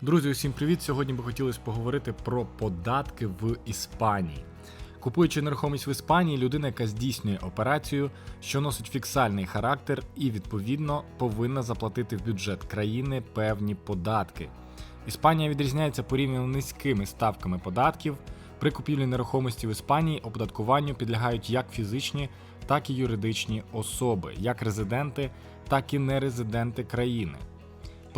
Друзі, усім привіт! Сьогодні би хотілося поговорити про податки в Іспанії. Купуючи нерухомість в Іспанії, людина, яка здійснює операцію, що носить фіксальний характер і відповідно повинна заплатити в бюджет країни певні податки. Іспанія відрізняється порівняно низькими ставками податків. При купівлі нерухомості в Іспанії оподаткуванню підлягають як фізичні, так і юридичні особи, як резиденти, так і нерезиденти країни.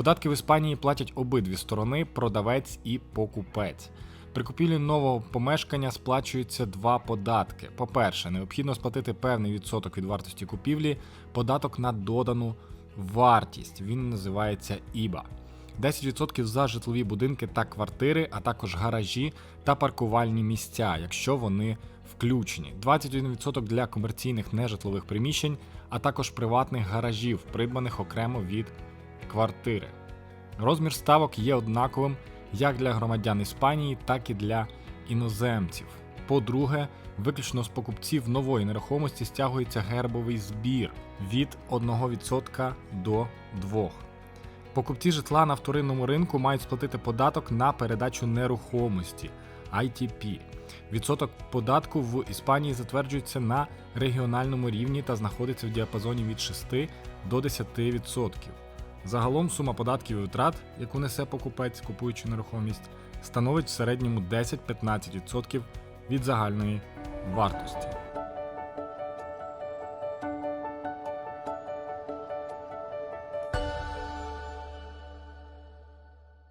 Податки в Іспанії платять обидві сторони продавець і покупець. При купівлі нового помешкання сплачуються два податки. По-перше, необхідно сплатити певний відсоток від вартості купівлі, податок на додану вартість. Він називається ІБА. 10% за житлові будинки та квартири, а також гаражі та паркувальні місця, якщо вони включені. 21% для комерційних нежитлових приміщень, а також приватних гаражів, придбаних окремо від квартири. Розмір ставок є однаковим як для громадян Іспанії, так і для іноземців. По-друге, виключно з покупців нової нерухомості стягується гербовий збір від 1% до 2%. Покупці житла на вторинному ринку мають сплатити податок на передачу нерухомості ITP. Відсоток податку в Іспанії затверджується на регіональному рівні та знаходиться в діапазоні від 6 до 10%. Загалом сума податків і витрат, яку несе покупець, купуючи нерухомість, становить в середньому 10-15% від загальної вартості.